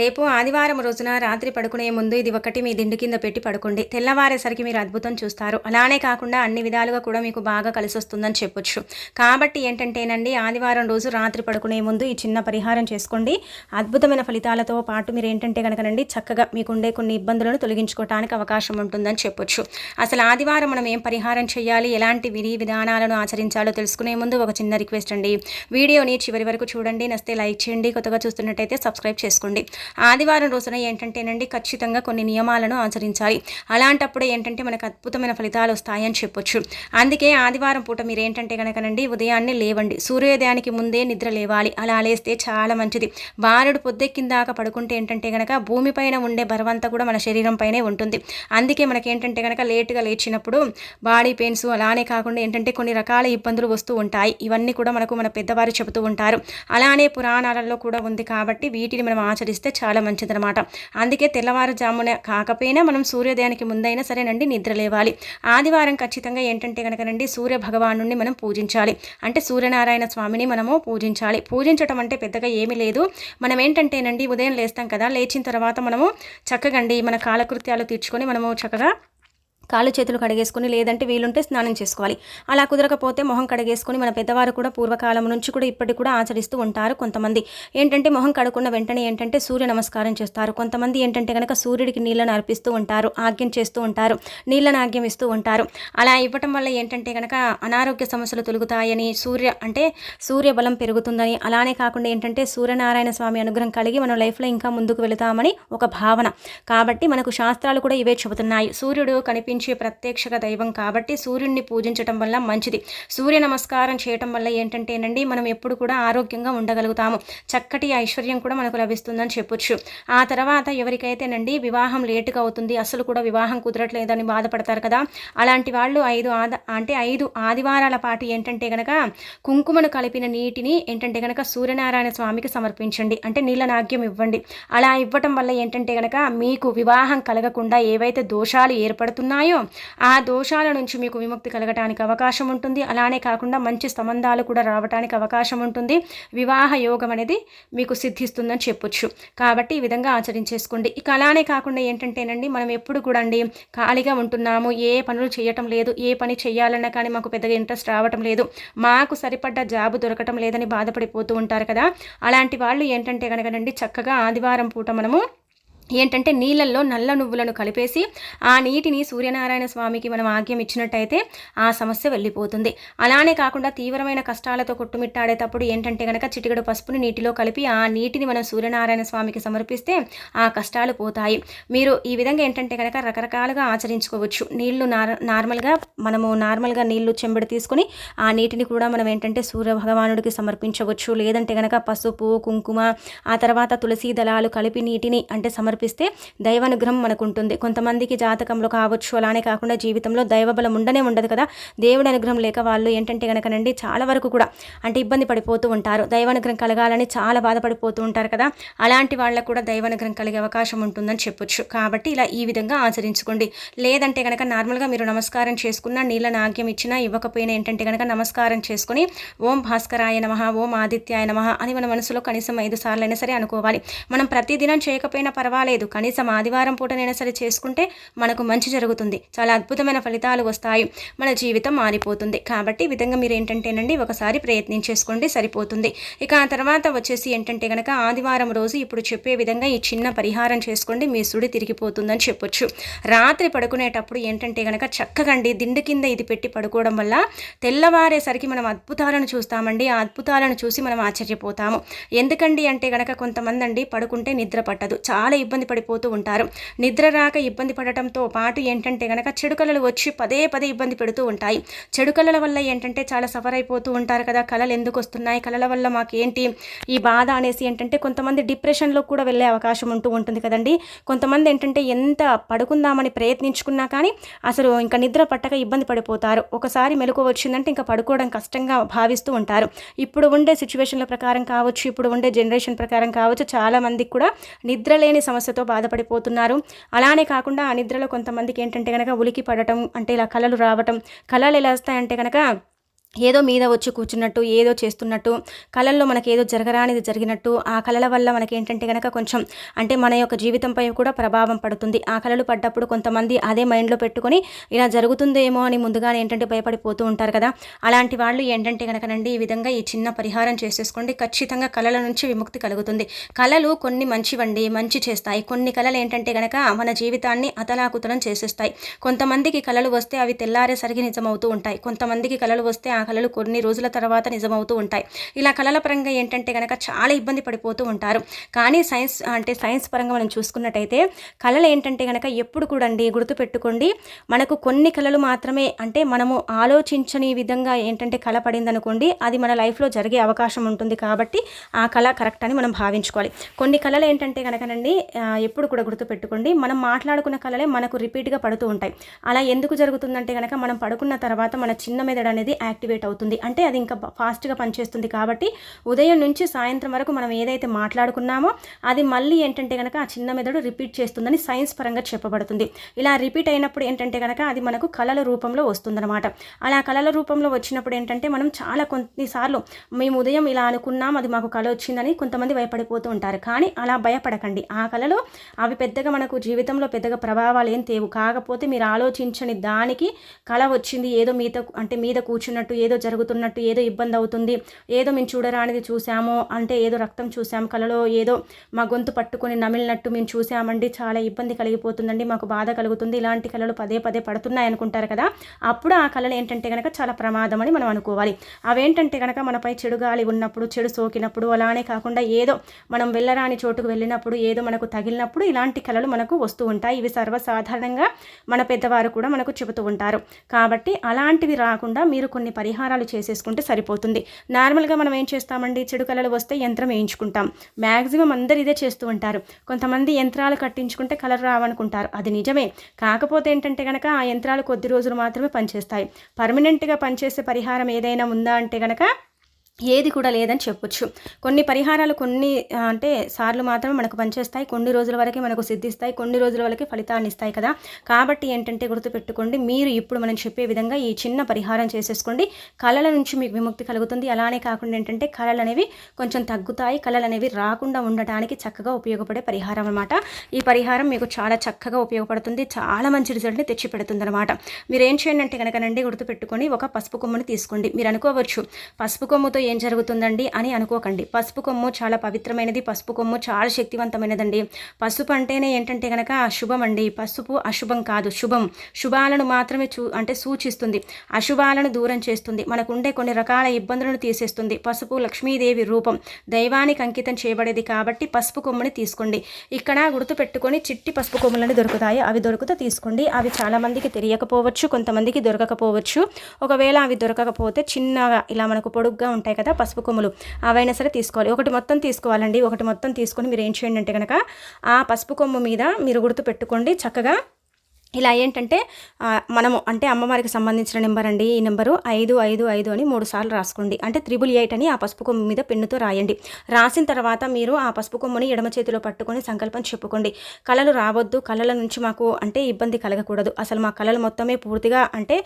రేపు ఆదివారం రోజున రాత్రి పడుకునే ముందు ఇది ఒకటి మీ దిండు కింద పెట్టి పడుకోండి. తెల్లవారేసరికి మీరు అద్భుతం చూస్తారు. అలానే కాకుండా అన్ని విధాలుగా కూడా మీకు బాగా కలిసి వస్తుందని చెప్పొచ్చు. కాబట్టి ఏంటంటేనండి ఆదివారం రోజు రాత్రి పడుకునే ముందు ఈ చిన్న పరిహారం చేసుకోండి. అద్భుతమైన ఫలితాలతో పాటు మీరు ఏంటంటే కనుకనండి చక్కగా మీకుండే కొన్ని ఇబ్బందులను తొలగించుకోవడానికి అవకాశం ఉంటుందని చెప్పొచ్చు. అసలు ఆదివారం మనం ఏం పరిహారం చేయాలి? ఎలాంటి విధి విధానాలను ఆచరించాలో తెలుసుకునే ముందు ఒక చిన్న రిక్వెస్ట్ అండి. వీడియోని చివరి వరకు చూడండి. నస్తే లైక్ చేయండి. కొత్తగా చూస్తున్నట్టయితే సబ్స్క్రైబ్ చేసుకోండి. ఆదివారం రోజున ఏంటంటేనండి ఖచ్చితంగా కొన్ని నియమాలను ఆచరించాలి. అలాంటప్పుడు ఏంటంటే మనకు అద్భుతమైన ఫలితాలు వస్తాయని చెప్పొచ్చు. అందుకే ఆదివారం పూట మీరు ఏంటంటే కనుకనండి ఉదయాన్నే లేవండి. సూర్యోదయానికి ముందే నిద్ర లేవాలి. అలా లేస్తే చాలా మంచిది. బాలుడు పొద్దెక్కిందాక పడుకుంటే ఏంటంటే కనుక భూమిపైన ఉండే బరువంతా కూడా మన శరీరం పైనే ఉంటుంది. అందుకే మనకి ఏంటంటే కనుక లేటుగా లేచినప్పుడు బాడీ పెయిన్స్ అలానే కాకుండా ఏంటంటే కొన్ని రకాల ఇబ్బందులు వస్తూ ఉంటాయి. ఇవన్నీ కూడా మనకు మన పెద్దవారు చెబుతూ ఉంటారు. అలానే పురాణాలలో కూడా ఉంది కాబట్టి వీటిని మనం ఆచరిస్తే చాలా మంచిదనమాట అందుకే తెల్లవారుజామున కాకపోయినా మనం సూర్యోదయానికి ముందైనా సరేనండి నిద్ర లేవాలి. ఆదివారం ఖచ్చితంగా ఏంటంటే కనుకనండి సూర్య భగవాను మనం పూజించాలి. అంటే సూర్యనారాయణ స్వామిని మనము పూజించాలి. పూజించటం అంటే పెద్దగా ఏమీ లేదు. మనం ఏంటంటేనండి ఉదయం లేస్తాం కదా లేచిన తర్వాత మనము చక్కగండి మన కాలకృత్యాలు తీర్చుకొని మనము చక్కగా కాళ్ళు చేతులు కడిగేసుకుని లేదంటే వీలుంటే స్నానం చేసుకోవాలి. అలా కుదరకపోతే మొహం కడిగేసుకుని మన పెద్దవారు కూడా పూర్వకాలం నుంచి కూడా ఇప్పటికి కూడా ఆచరిస్తూ ఉంటారు కొంతమంది. ఏంటంటే మొహం కడుక్కున్న వెంటనే ఏంటంటే సూర్య నమస్కారం చేస్తారు. కొంతమంది ఏంటంటే కనుక సూర్యుడికి నీళ్ళను అర్పిస్తూ ఉంటారు ఆజ్ఞం చేస్తూ ఉంటారు నీళ్ళను ఆజ్ఞం ఇస్తూ ఉంటారు. అలా ఇవ్వటం వల్ల ఏంటంటే కనుక అనారోగ్య సమస్యలు తొలుగుతాయని సూర్య అంటే సూర్య బలం పెరుగుతుందని అలానే కాకుండా ఏంటంటే సూర్యనారాయణ స్వామి అనుగ్రహం కలిగి మనం లైఫ్లో ఇంకా ముందుకు వెళుతామని ఒక భావన. కాబట్టి మనకు శాస్త్రాలు కూడా ఇవే చెబుతున్నాయి. సూర్యుడు కనిపి కనిపించే ప్రత్యక్ష దైవం కాబట్టి సూర్యుడిని పూజించడం వల్ల మంచిది. సూర్య నమస్కారం చేయటం వల్ల ఏంటంటేనండి మనం ఎప్పుడు కూడా ఆరోగ్యంగా ఉండగలుగుతాము. చక్కటి ఐశ్వర్యం కూడా మనకు లభిస్తుందని చెప్పొచ్చు. ఆ తర్వాత ఎవరికైతేనండి వివాహం లేటుగా అవుతుంది. అసలు కూడా వివాహం కుదరట్లేదని బాధపడతారు కదా. అలాంటి వాళ్ళు ఐదు ఆద అంటే ఐదు ఆదివారాల పాటు ఏంటంటే గనక కుంకుమను కలిపిన నీటిని ఏంటంటే గనక సూర్యనారాయణ స్వామికి సమర్పించండి. అంటే నీళ్ళ నాగ్యం ఇవ్వండి. అలా ఇవ్వటం వల్ల ఏంటంటే గనక మీకు వివాహం కలగకుండా ఏవైతే దోషాలు ఏర్పడుతున్నాయో ఉన్నాయో ఆ దోషాల నుంచి మీకు విముక్తి కలగటానికి అవకాశం ఉంటుంది. అలానే కాకుండా మంచి సంబంధాలు కూడా రావడానికి అవకాశం ఉంటుంది. వివాహ యోగం అనేది మీకు సిద్ధిస్తుందని చెప్పొచ్చు. కాబట్టి ఈ విధంగా ఆచరించేసుకోండి. ఇక అలానే కాకుండా ఏంటంటేనండి మనం ఎప్పుడు కూడా అండి ఖాళీగా ఉంటున్నాము ఏ పనులు చేయటం లేదు ఏ పని చేయాలన్నా కానీ మాకు పెద్దగా ఇంట్రెస్ట్ రావటం లేదు మాకు సరిపడ్డ జాబ్ దొరకటం లేదని బాధపడిపోతూ ఉంటారు కదా. అలాంటి వాళ్ళు ఏంటంటే కనుకనండి చక్కగా ఆదివారం పూట మనము ఏంటంటే నీళ్ళల్లో నల్ల నువ్వులను కలిపేసి ఆ నీటిని సూర్యనారాయణ స్వామికి మనం ఆగ్యం ఇచ్చినట్టయితే ఆ సమస్య వెళ్ళిపోతుంది. అలానే కాకుండా తీవ్రమైన కష్టాలతో కొట్టుమిట్టాడేటప్పుడు ఏంటంటే కనుక చిటికడు పసుపుని నీటిలో కలిపి ఆ నీటిని మనం సూర్యనారాయణ స్వామికి సమర్పిస్తే ఆ కష్టాలు పోతాయి. మీరు ఈ విధంగా ఏంటంటే కనుక రకరకాలుగా ఆచరించుకోవచ్చు. నీళ్ళు నార్మల్గా మనము నార్మల్గా నీళ్ళు చెంబడి తీసుకొని ఆ నీటిని కూడా మనం ఏంటంటే సూర్య భగవానుడికి సమర్పించవచ్చు. లేదంటే కనుక పసుపు కుంకుమ ఆ తర్వాత తులసి దళాలు కలిపి నీటిని అంటే సమర్ సమర్పిస్తే దైవానుగ్రహం మనకు ఉంటుంది కొంతమందికి జాతకంలో కావచ్చు అలానే కాకుండా జీవితంలో దైవబలం ఉండనే ఉండదు కదా. దేవుడి అనుగ్రహం లేక వాళ్ళు ఏంటంటే కనుకనండి చాలా వరకు కూడా అంటే ఇబ్బంది పడిపోతూ ఉంటారు. దైవానుగ్రహం కలగాలని చాలా బాధపడిపోతూ ఉంటారు కదా. అలాంటి వాళ్ళకు కూడా దైవానుగ్రహం కలిగే అవకాశం ఉంటుందని చెప్పొచ్చు. కాబట్టి ఇలా ఈ విధంగా ఆచరించుకోండి. లేదంటే కనుక నార్మల్గా మీరు నమస్కారం చేసుకున్న నీళ్ళ నాగ్యం ఇచ్చినా ఇవ్వకపోయినా ఏంటంటే కనుక నమస్కారం చేసుకుని ఓం భాస్కరాయ నమ ఓం ఆదిత్యాయ నమ అని మన మనసులో కనీసం ఐదు సార్లు అయినా సరే అనుకోవాలి. మనం ప్రతిదినం చేయకపోయినా పర్వాలేదు. రాలేదు. కనీసం ఆదివారం పూటనైనా సరే చేసుకుంటే మనకు మంచి జరుగుతుంది. చాలా అద్భుతమైన ఫలితాలు వస్తాయి. మన జీవితం మారిపోతుంది. కాబట్టి ఈ విధంగా మీరు ఏంటంటేనండి ఒకసారి ప్రయత్నించేసుకోండి సరిపోతుంది. ఇక ఆ తర్వాత వచ్చేసి ఏంటంటే కనుక ఆదివారం రోజు ఇప్పుడు చెప్పే విధంగా ఈ చిన్న పరిహారం చేసుకోండి మీ సుడి తిరిగిపోతుందని చెప్పొచ్చు. రాత్రి పడుకునేటప్పుడు ఏంటంటే కనుక చక్కగండి దిండు కింద ఇది పెట్టి పడుకోవడం వల్ల తెల్లవారేసరికి మనం అద్భుతాలను చూస్తామండి. ఆ అద్భుతాలను చూసి మనం ఆశ్చర్యపోతాము. ఎందుకండి అంటే కనుక కొంతమంది అండి పడుకుంటే నిద్ర పట్టదు. చాలా ఇబ్బంది ఇబ్బంది పడిపోతూ ఉంటారు. నిద్ర రాక ఇబ్బంది పడటంతో పాటు ఏంటంటే కనుక చెడు కళలు వచ్చి పదే పదే ఇబ్బంది పెడుతూ ఉంటాయి. చెడు కళల వల్ల ఏంటంటే చాలా సఫర్ అయిపోతూ ఉంటారు కదా. కళలు ఎందుకు వస్తున్నాయి? కళల వల్ల మాకేంటి? ఈ బాధ అనేసి ఏంటంటే కొంతమంది డిప్రెషన్లో కూడా వెళ్ళే అవకాశం ఉంటూ ఉంటుంది కదండి. కొంతమంది ఏంటంటే ఎంత పడుకుందామని ప్రయత్నించుకున్నా కానీ అసలు ఇంకా నిద్ర పట్టక ఇబ్బంది పడిపోతారు. ఒకసారి మెలకు వచ్చిందంటే ఇంకా పడుకోవడం కష్టంగా భావిస్తూ ఉంటారు. ఇప్పుడు ఉండే సిచ్యువేషన్ల ప్రకారం కావచ్చు ఇప్పుడు ఉండే జనరేషన్ ప్రకారం కావచ్చు చాలామందికి కూడా నిద్ర లేని సమస్య సమస్యతో బాధపడిపోతున్నారు. అలానే కాకుండా ఆ నిద్రలో కొంతమందికి ఏంటంటే కనుక ఉలికి పడటం అంటే ఇలా కళలు రావటం కళలు ఎలా వస్తాయంటే కనుక ఏదో మీద వచ్చి కూర్చున్నట్టు ఏదో చేస్తున్నట్టు కళల్లో మనకి ఏదో జరగరానిది జరిగినట్టు ఆ కళల వల్ల మనకి ఏంటంటే కనుక కొంచెం అంటే మన యొక్క జీవితంపై కూడా ప్రభావం పడుతుంది. ఆ కళలు పడ్డప్పుడు కొంతమంది అదే మైండ్లో పెట్టుకొని ఇలా జరుగుతుందేమో అని ముందుగానే ఏంటంటే భయపడిపోతూ ఉంటారు కదా. అలాంటి వాళ్ళు ఏంటంటే కనుకనండి ఈ విధంగా ఈ చిన్న పరిహారం చేసేసుకోండి. ఖచ్చితంగా కళల నుంచి విముక్తి కలుగుతుంది. కళలు కొన్ని మంచివండి మంచి చేస్తాయి. కొన్ని కళలు ఏంటంటే కనుక మన జీవితాన్ని అతలాకుతలం చేసేస్తాయి. కొంతమందికి కళలు వస్తే అవి తెల్లారేసరికి నిజమవుతూ ఉంటాయి. కొంతమందికి కళలు వస్తే ఆ కళలు కొన్ని రోజుల తర్వాత నిజమవుతూ ఉంటాయి. ఇలా కళల పరంగా ఏంటంటే కనుక చాలా ఇబ్బంది పడిపోతూ ఉంటారు. కానీ సైన్స్ అంటే సైన్స్ పరంగా మనం చూసుకున్నట్టయితే కళలు ఏంటంటే కనుక ఎప్పుడు కూడా అండి గుర్తుపెట్టుకోండి. మనకు కొన్ని కళలు మాత్రమే అంటే మనము ఆలోచించని విధంగా ఏంటంటే కళ పడిందనుకోండి అది మన లైఫ్లో జరిగే అవకాశం ఉంటుంది కాబట్టి ఆ కళ కరెక్ట్ అని మనం భావించుకోవాలి. కొన్ని కళలు ఏంటంటే కనుకనండి ఎప్పుడు కూడా గుర్తుపెట్టుకోండి. మనం మాట్లాడుకున్న కళలే మనకు రిపీట్గా పడుతూ ఉంటాయి. అలా ఎందుకు జరుగుతుందంటే కనుక మనం పడుకున్న తర్వాత మన చిన్న మెదడు అనేది యాక్టివేట్ అవుతుంది. అంటే అది ఇంకా ఫాస్ట్గా పనిచేస్తుంది కాబట్టి ఉదయం నుంచి సాయంత్రం వరకు మనం ఏదైతే మాట్లాడుకున్నామో అది మళ్ళీ ఏంటంటే కనుక ఆ చిన్న మెదడు రిపీట్ చేస్తుందని సైన్స్ పరంగా చెప్పబడుతుంది. ఇలా రిపీట్ అయినప్పుడు ఏంటంటే కనుక అది మనకు కళల రూపంలో వస్తుందన్నమాట. అలా కళల రూపంలో వచ్చినప్పుడు ఏంటంటే మనం చాలా కొన్నిసార్లు మేము ఉదయం ఇలా అనుకున్నాం అది మాకు కళ వచ్చిందని కొంతమంది భయపడిపోతూ ఉంటారు. కానీ అలా భయపడకండి. ఆ కళలు అవి పెద్దగా మనకు జీవితంలో పెద్దగా ప్రభావాలు ఏం తేవు. కాకపోతే మీరు ఆలోచించని దానికి కళ వచ్చింది ఏదో మీద అంటే మీద కూర్చున్నట్టు ఏదో జరుగుతున్నట్టు ఏదో ఇబ్బంది అవుతుంది ఏదో మేము చూడరానిది చూసాము అంటే ఏదో రక్తం చూసాము కలలో ఏదో మా గొంతు పట్టుకొని నమిలినట్టు మేము చూసామండి చాలా ఇబ్బంది కలిగిపోతుందండి మాకు బాధ కలుగుతుంది. ఇలాంటి కళలు పదే పదే పడుతున్నాయి అనుకుంటారు కదా అప్పుడు ఆ కళలు ఏంటంటే కనుక చాలా ప్రమాదం అని మనం అనుకోవాలి. అవేంటంటే కనుక మనపై చెడు గాలి ఉన్నప్పుడు చెడు సోకినప్పుడు అలానే కాకుండా ఏదో మనం వెళ్ళరాని చోటుకు వెళ్ళినప్పుడు ఏదో మనకు తగిలినప్పుడు ఇలాంటి కళలు మనకు వస్తూ ఉంటాయి. ఇవి సర్వసాధారణంగా మన పెద్దవారు కూడా మనకు చెబుతూ ఉంటారు. కాబట్టి అలాంటివి రాకుండా మీరు కొన్ని పరిహారాలు చేసేసుకుంటే సరిపోతుంది. నార్మల్గా మనం ఏం చేస్తామండి? చెడు కళలు వస్తే యంత్రం వేయించుకుంటాం. మ్యాక్సిమం అందరు ఇదే చేస్తూ ఉంటారు. కొంతమంది యంత్రాలు కట్టించుకుంటే కలర్ రావనుకుంటారు. అది నిజమే. కాకపోతే ఏంటంటే కనుక ఆ యంత్రాలు కొద్ది రోజులు మాత్రమే పనిచేస్తాయి. పర్మనెంట్గా పనిచేసే పరిహారం ఏదైనా ఉందా అంటే కనుక ఏది కూడా లేదని చెప్పొచ్చు. కొన్ని పరిహారాలు కొన్ని అంటే సార్లు మాత్రమే మనకు పనిచేస్తాయి. కొన్ని రోజుల వరకే మనకు సిద్ధిస్తాయి. కొన్ని రోజుల వరకే ఫలితాన్ని ఇస్తాయి కదా. కాబట్టి ఏంటంటే గుర్తుపెట్టుకోండి మీరు ఇప్పుడు మనం చెప్పే విధంగా ఈ చిన్న పరిహారం చేసేసుకోండి. కళల నుంచి మీకు విముక్తి కలుగుతుంది. అలానే కాకుండా ఏంటంటే కళలు అనేవి కొంచెం తగ్గుతాయి. కళలు అనేవి రాకుండా ఉండటానికి చక్కగా ఉపయోగపడే పరిహారం అనమాట ఈ పరిహారం మీకు చాలా చక్కగా ఉపయోగపడుతుంది. చాలా మంచి రిజల్ట్ని తెచ్చిపెడుతుంది అనమాట మీరు ఏం చేయండి అంటే కనుకనండి గుర్తుపెట్టుకొని ఒక పసుపు కొమ్ముని తీసుకోండి. మీరు అనుకోవచ్చు పసుపు కొమ్ముతో ఏం జరుగుతుందండి అని అనుకోకండి. పసుపు కొమ్ము చాలా పవిత్రమైనది. పసుపు కొమ్ము చాలా శక్తివంతమైనదండి. పసుపు అంటేనే ఏంటంటే కనుక అశుభం అండి. పసుపు అశుభం కాదు శుభం. శుభాలను మాత్రమే చూ అంటే సూచిస్తుంది. అశుభాలను దూరం చేస్తుంది. మనకు ఉండే కొన్ని రకాల ఇబ్బందులను తీసేస్తుంది. పసుపు లక్ష్మీదేవి రూపం. దైవానికి అంకితం చేయబడేది కాబట్టి పసుపు కొమ్ముని తీసుకోండి. ఇక్కడ గుర్తుపెట్టుకొని చిట్టి పసుపు కొమ్ములని దొరుకుతాయి. అవి దొరుకుతూ తీసుకోండి. అవి చాలామందికి తెలియకపోవచ్చు కొంతమందికి దొరకకపోవచ్చు. ఒకవేళ అవి దొరకకపోతే చిన్నగా ఇలా మనకు పొడుగ్గా ఉంటాయి. ఉన్నాయి కదా పసుపు కొమ్ములు. అవైనా సరే తీసుకోవాలి. ఒకటి మొత్తం తీసుకోవాలండి. ఒకటి మొత్తం తీసుకొని మీరు ఏం చేయండి అంటే కనుక ఆ పసుపు కొమ్ము మీద మీరు గుర్తు పెట్టుకోండి. చక్కగా ఇలా ఏంటంటే మనము అంటే అమ్మవారికి సంబంధించిన నెంబర్ అండి. ఈ నెంబరు ఐదు ఐదు ఐదు అని మూడు సార్లు రాసుకోండి. అంటే త్రిబుల్ ఎయిట్ అని ఆ పసుపు కొమ్ము మీద పెన్నుతో రాయండి. రాసిన తర్వాత మీరు ఆ పసుపు కొమ్ముని ఎడమ చేతిలో పట్టుకొని సంకల్పం చెప్పుకోండి. కళలు రావద్దు. కళల నుంచి మాకు అంటే ఇబ్బంది కలగకూడదు. అసలు మా కళలు మొత్తమే పూర్తిగా అంటే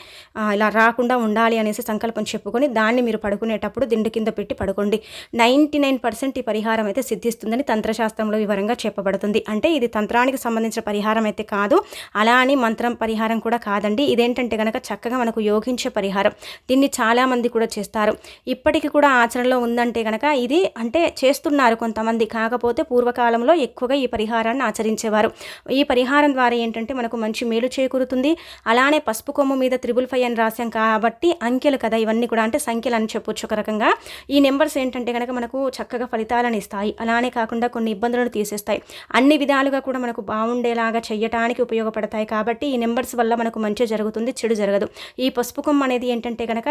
ఇలా రాకుండా ఉండాలి అనేసి సంకల్పం చెప్పుకొని దాన్ని మీరు పడుకునేటప్పుడు దిండు కింద పెట్టి పడుకోండి. నైంటీ నైన్ పర్సెంట్ ఈ పరిహారం అయితే సిద్ధిస్తుందని తంత్రశాస్త్రంలో వివరంగా చెప్పబడుతుంది. అంటే ఇది తంత్రానికి సంబంధించిన పరిహారం అయితే కాదు. అలా అని మంత్రం పరిహారం కూడా కాదండి. ఇదేంటంటే కనుక చక్కగా మనకు యోగించే పరిహారం. దీన్ని చాలామంది కూడా చేస్తారు. ఇప్పటికీ కూడా ఆచరణలో ఉందంటే కనుక ఇది అంటే చేస్తున్నారు కొంతమంది. కాకపోతే పూర్వకాలంలో ఎక్కువగా ఈ పరిహారాన్ని ఆచరించేవారు. ఈ పరిహారం ద్వారా ఏంటంటే మనకు మంచి మేలు చేకూరుతుంది. అలానే పసుపు కొమ్ము మీద త్రిబుల్ ఫైవ్ అని రాశాం కాబట్టి అంకెలు కదా ఇవన్నీ కూడా. అంటే సంఖ్యలు అని చెప్పొచ్చు ఒక రకంగా. ఈ నెంబర్స్ ఏంటంటే కనుక మనకు చక్కగా ఫలితాలను ఇస్తాయి. అలానే కాకుండా కొన్ని ఇబ్బందులను తీసేస్తాయి. అన్ని విధాలుగా కూడా మనకు బాగుండేలాగా చేయటానికి ఉపయోగపడతాయి కాబట్టి కాబట్టి ఈ నెంబర్స్ వల్ల మనకు మంచి జరుగుతుంది చెడు జరగదు. ఈ పసుపు కొమ్మ అనేది ఏంటంటే కనుక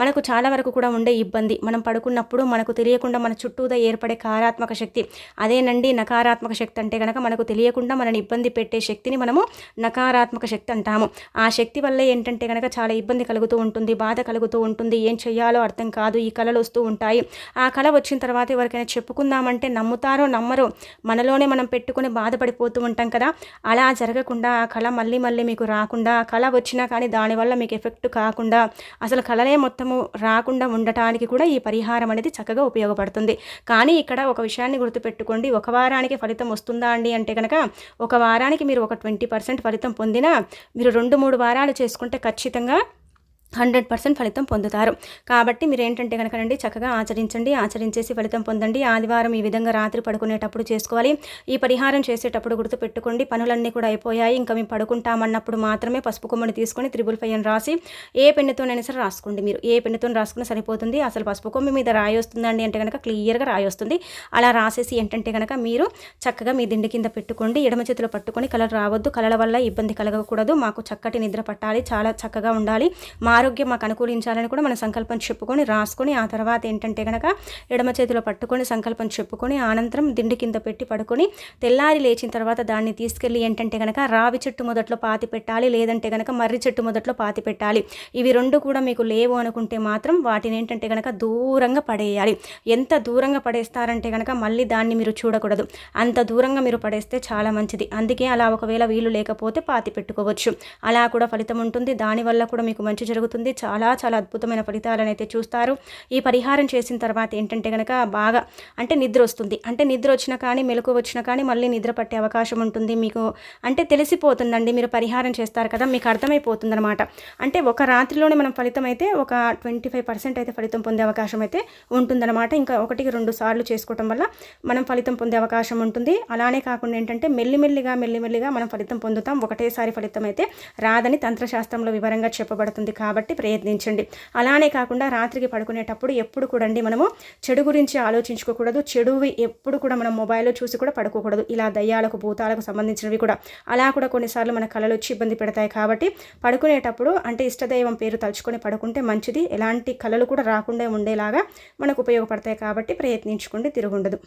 మనకు చాలా వరకు కూడా ఉండే ఇబ్బంది. మనం పడుకున్నప్పుడు మనకు తెలియకుండా మన చుట్టూదా ఏర్పడే కారాత్మక శక్తి. అదేనండి నకారాత్మక శక్తి అంటే కనుక మనకు తెలియకుండా మనని ఇబ్బంది పెట్టే శక్తిని మనము నకారాత్మక శక్తి అంటాము. ఆ శక్తి వల్ల ఏంటంటే కనుక చాలా ఇబ్బంది కలుగుతూ ఉంటుంది బాధ కలుగుతూ ఉంటుంది. ఏం చేయాలో అర్థం కాదు ఈ కళలు వస్తూ ఉంటాయి. ఆ కళ వచ్చిన తర్వాత ఎవరికైనా చెప్పుకుందామంటే నమ్ముతారో నమ్మరో మనలోనే మనం పెట్టుకుని బాధపడిపోతూ ఉంటాం కదా. అలా జరగకుండా ఆ కళ మళ్ళీ మళ్ళీ మళ్ళీ మీకు రాకుండా కళ వచ్చినా కానీ దానివల్ల మీకు ఎఫెక్ట్ కాకుండా అసలు కళలే మొత్తము రాకుండా ఉండటానికి కూడా ఈ పరిహారం అనేది చక్కగా ఉపయోగపడుతుంది. కానీ ఇక్కడ ఒక విషయాన్ని గుర్తుపెట్టుకోండి. ఒక వారానికి ఫలితం వస్తుందా అండి అంటే కనుక ఒక వారానికి మీరు ఒక ట్వంటీ పర్సెంట్ ఫలితం పొందినా మీరు రెండు మూడు వారాలు చేసుకుంటే ఖచ్చితంగా హండ్రెడ్ పర్సెంట్ ఫలితం పొందుతారు. కాబట్టి మీరు ఏంటంటే కనుకనండి చక్కగా ఆచరించండి ఆచరించేసి ఫలితం పొందండి. ఆదివారం ఈ విధంగా రాత్రి పడుకునేటప్పుడు చేసుకోవాలి. ఈ పరిహారం చేసేటప్పుడు గుర్తుపెట్టుకోండి పనులన్నీ కూడా అయిపోయాయి. ఇంకా మేము పడుకుంటామన్నప్పుడు మాత్రమే పసుపు కొమ్మని తీసుకొని త్రిబుల్ ఫైవ్ అని రాసి ఏ పెన్నుతోనైనా సరే రాసుకోండి మీరు. ఏ పెన్నుతో రాసుకున్నా సరిపోతుంది. అసలు పసుపు కొమ్మి మీద రాయొస్తుందండి అంటే కనుక క్లియర్గా రాయొస్తుంది. అలా రాసేసి ఏంటంటే కనుక మీరు చక్కగా మీ దిండి కింద పెట్టుకోండి. ఎడమ చేతిలో పట్టుకొని కలర్ రావద్దు. కలల వల్ల ఇబ్బంది కలగకూడదు. మాకు చక్కటి నిద్ర పట్టాలి. చాలా చక్కగా ఉండాలి. మా ఆరోగ్యం మాకు అనుకూలించాలని కూడా మన సంకల్పం చెప్పుకొని రాసుకొని ఆ తర్వాత ఏంటంటే కనుక ఎడమ చేతిలో పట్టుకొని సంకల్పం చెప్పుకొని అనంతరం దిండి కింద పెట్టి పడుకొని తెల్లారి లేచిన తర్వాత దాన్ని తీసుకెళ్ళి ఏంటంటే కనుక రావి చెట్టు మొదట్లో పాతి పెట్టాలి లేదంటే కనుక మర్రి చెట్టు మొదట్లో పాతి పెట్టాలి. ఇవి రెండు కూడా మీకు లేవు అనుకుంటే మాత్రం వాటిని ఏంటంటే కనుక దూరంగా పడేయాలి. ఎంత దూరంగా పడేస్తారంటే కనుక మళ్ళీ దాన్ని మీరు చూడకూడదు. అంత దూరంగా మీరు పడేస్తే చాలా మంచిది. అందుకే అలా ఒకవేళ వీలు లేకపోతే పాతి పెట్టుకోవచ్చు. అలా కూడా ఫలితం ఉంటుంది. దానివల్ల కూడా మీకు మంచి జరుగుతుంది. జరుగుతుంది. చాలా చాలా అద్భుతమైన ఫలితాలను అయితే చూస్తారు. ఈ పరిహారం చేసిన తర్వాత ఏంటంటే కనుక బాగా అంటే నిద్ర వస్తుంది. అంటే నిద్ర వచ్చినా కానీ మెలకు వచ్చినా కానీ మళ్ళీ నిద్ర పట్టే అవకాశం ఉంటుంది. మీకు అంటే తెలిసిపోతుందండి. మీరు పరిహారం చేస్తారు కదా మీకు అర్థమైపోతుంది అనమాట అంటే ఒక రాత్రిలోనే మనం ఫలితం అయితే ఒక ట్వంటీ ఫైవ్ పర్సెంట్ అయితే ఫలితం పొందే అవకాశం అయితే ఉంటుందన్నమాట. ఇంకా ఒకటికి రెండు సార్లు చేసుకోవటం వల్ల మనం ఫలితం పొందే అవకాశం ఉంటుంది. అలానే కాకుండా ఏంటంటే మెల్లిమెల్లిగా మెల్లిమెల్లిగా మనం ఫలితం పొందుతాం. ఒకటేసారి ఫలితం అయితే రాదని తంత్రశాస్త్రంలో వివరంగా చెప్పబడుతుంది కాబట్టి కాబట్టి ప్రయత్నించండి. అలానే కాకుండా రాత్రికి పడుకునేటప్పుడు ఎప్పుడు కూడండి మనము చెడు గురించి ఆలోచించుకోకూడదు. చెడువి ఎప్పుడు కూడా మనం మొబైల్లో చూసి కూడా పడుకోకూడదు. ఇలా దయ్యాలకు భూతాలకు సంబంధించినవి కూడా. అలా కూడా కొన్నిసార్లు మన కళలు వచ్చి ఇబ్బంది పెడతాయి కాబట్టి పడుకునేటప్పుడు అంటే ఇష్టదైవం పేరు తలుచుకొని పడుకుంటే మంచిది. ఎలాంటి కళలు కూడా రాకుండా ఉండేలాగా మనకు ఉపయోగపడతాయి కాబట్టి ప్రయత్నించుకోండి. తిరుగుండదు.